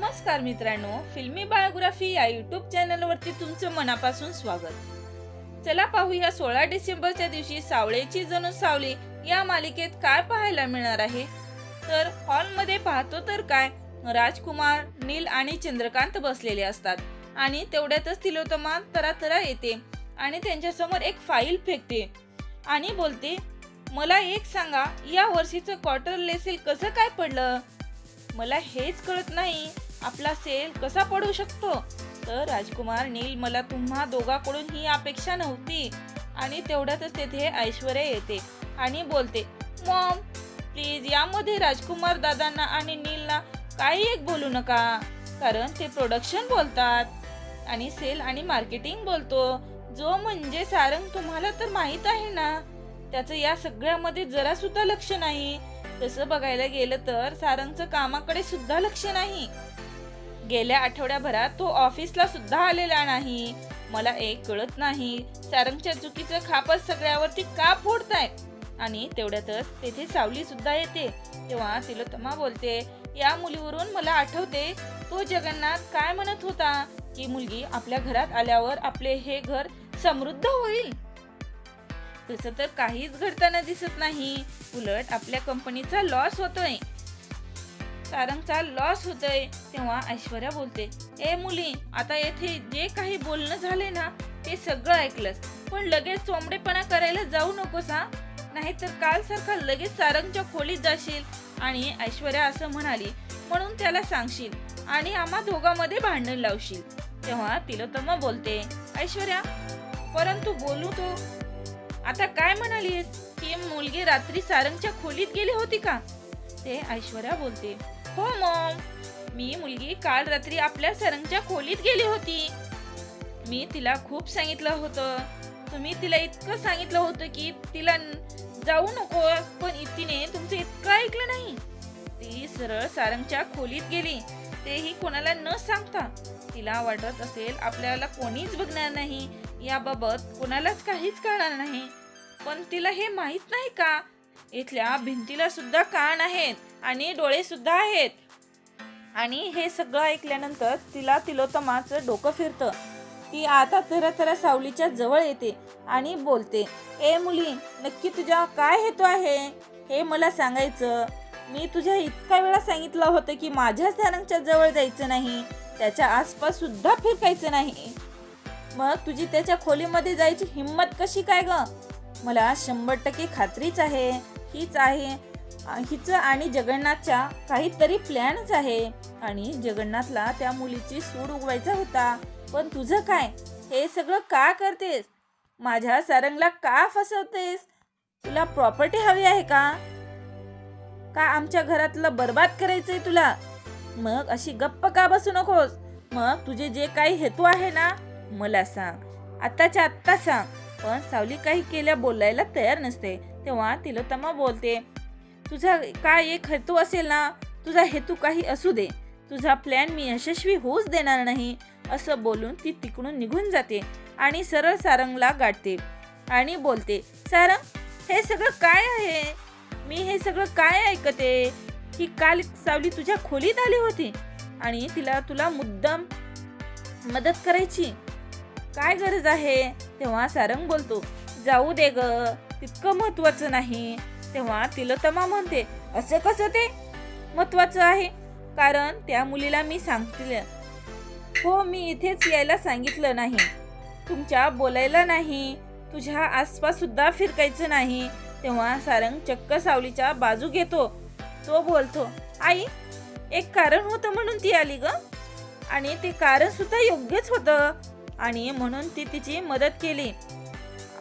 नमस्कार मित्रांनो फिल्मी बायोग्राफी या युट्यूब चॅनलवरती तुमचं मनापासून स्वागत. चला पाहूया सोळा डिसेंबरच्या दिवशी सावळेची जणू सावली या मालिकेत काय पाहायला मिळणार आहे? तर हॉलमध्ये पाहतो तर काय राजकुमार नील आणि चंद्रकांत बसलेले असतात आणि तेवढ्यातच तिलोतमा तरातरा येते आणि त्यांच्यासमोर एक फाईल फेकते आणि बोलते मला एक सांगा या वर्षीचं क्वार्टर लेसेल कसं काय पडलं? मला हेच कळत नाही. आपला सेल कसा पडू शकतो? तर राजकुमार नील मला तुम्हा दोघांकडून ही अपेक्षा नव्हती. आणि तेवढ्यातच तेथे ऐश्वर्या येते आणि बोलते मॉम प्लीज यामध्ये राजकुमार दादांना आणि नीलला काही एक बोलू नका कारण ते प्रोडक्शन बोलतात. आणि सेल आणि मार्केटिंग बोलतो जो म्हणजे सारंग तुम्हाला तर माहीत आहे ना त्याचं या सगळ्यामध्ये जरा सुद्धा लक्ष नाही. तसं बघायला गेलं तर सारंगचं कामाकडे सुद्धा लक्ष नाही. गेल्या आठवड्याभरात तो ऑफिसला सुद्धा आलेला नाही. मला एक कळत नाही सारंगच्या चुकीचं खापच सगळ्यावरती का फोडताय? आणि तेवढ्यातच तेथे सावली सुद्धा येते. तेव्हा तिलोत्तमा बोलते या मुलीवरून मला आठवते तो जगन्नाथ काय म्हणत होता की मुलगी आपल्या घरात आल्यावर आपले हे घर समृद्ध होईल? तसं तर काहीच घडताना दिसत नाही. उलट आपल्या कंपनीचा लॉस होतोय. सारंगचा लॉस होतोय तेव्हा ऐश्वर्या बोलते ए मुली आता येथे जे काही बोलणं झाले ना ते सगळं ऐकलंस. पण लगेच चोंबडेपणा करायला जाऊ नकोस हा. नाहीतर काल सारखा लगेच सारंगच्या खोलीत जाशील. आणि ऐश्वर्या असं म्हणाली म्हणून त्याला सांगशील आणि आम्हा दोघांमध्ये भांडण लावशील. तेव्हा तिलोत्तमा बोलते ऐश्वर्या परंतु बोलू तो. आता काय म्हणालीस? की मुलगी रात्री सारंगच्या खोलीत गेली होती का? ते ऐश्वर्या बोलते हो मॉम. मी मुलगी काल रात्री आपल्या सरंगच्या खोलीत गेली होती. मी तिला खूप सांगितलं होतं. तुम्ही तिला इतकं सांगितलं होतं की तिला जाऊ नको पण तिने तुमचं इतकं ऐकलं नाही. ती सरळ सारंगच्या खोलीत गेली. तेही कोणाला न सांगता. तिला वाटत असेल आपल्याला कोणीच बघणार नाही. याबाबत कोणालाच काहीच कळणार नाही. पण तिला हे माहीत नाही का? इथल्या भिंतीला सुद्धा कान आहेत आणि डोळे सुद्धा आहेत. आणि हे सगळं ऐकल्यानंतर तिला तिलोत्तमाचं डोकं फिरतं. ती आता तरा तरा सावलीच्या जवळ येते आणि बोलते ए मुली नक्की तुझ्या काय हेतू आहे? हे मला सांगायचं. मी तुझ्या इतका वेळा सांगितलं होतं की माझ्या सारंगच्या जवळ जायचं नाही. त्याच्या आसपास सुद्धा फिरकायचं नाही. मग तुझी त्याच्या खोलीमध्ये जायची हिंमत कशी काय ग? मला शंभर टक्के खात्रीच आहे. हीच आहे. हिचं आणि जगन्नाथच्या काहीतरी प्लॅनच आहे. आणि जगन्नाथला त्या मुलीची सूड उगवायचा होता. पण तुझं काय? हे सगळं का करतेस? माझ्या सारंगला का फसवतेस? तुला प्रॉपर्टी हवी आहे का? का आमच्या घरातलं बर्बाद करायचंय तुला? मग अशी गप्प का बसू नकोस? मग तुझे जे काही हेतू आहे ना मला सांग. आत्ताच्या आत्ता सांग. पण सावली काही केल्या बोलायला तयार नसते तेव्हा तिलोत्तमा बोलते तुझा काय एक हेतू असेल ना तुझा हेतू काही असू दे तुझा प्लॅन मी यशस्वी होऊच देणार नाही असं बोलून ती तिकडून निघून जाते आणि सरळ सारंगला गाठते आणि बोलते सारंग हे सगळं काय आहे? मी हे सगळं काय ऐकते? ही काल सावली तुझ्या खोलीत आली होती आणि तिला तुला मुद्दाम मदत करायची? काय गरज आहे? तेव्हा सारंग बोलतो जाऊ दे ग तितकं महत्वाचं नाही. तेव्हा तिलोतमा म्हणते असं कसं ते महत्वाचं आहे? कारण त्या मुलीला मी सांगतील हो मी इथेच यायला सांगितलं नाही. तुमच्या बोलायला नाही तुझ्या आसपास सुद्धा फिरकायचं नाही. तेव्हा सारंग चक्क सावलीच्या बाजू घेतो तो बोलतो आई एक कारण होतं म्हणून ती आली ग. आणि ते कारण सुद्धा योग्यच होतं. आणि म्हणून ती तिची मदत केली.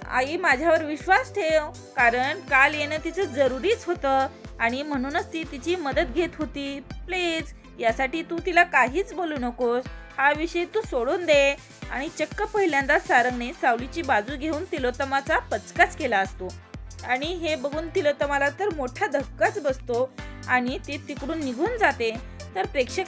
आई माझ्यावर विश्वास ठेव कारण काल येणं तिचं जरुरीच होतं आणि म्हणूनच ती तिची मदत घेत होती. प्लीज यासाठी तू तिला काहीच बोलू नकोस. हा विषय तू सोडून दे. आणि चक्क पहिल्यांदा सारंगने सावलीची बाजू घेऊन तिलोत्तमाचा पचकाच केला असतो. आणि हे बघून तिलोत्तमाला तर मोठा धक्काच बसतो आणि ती तिकडून निघून जाते. तर प्रेक्षक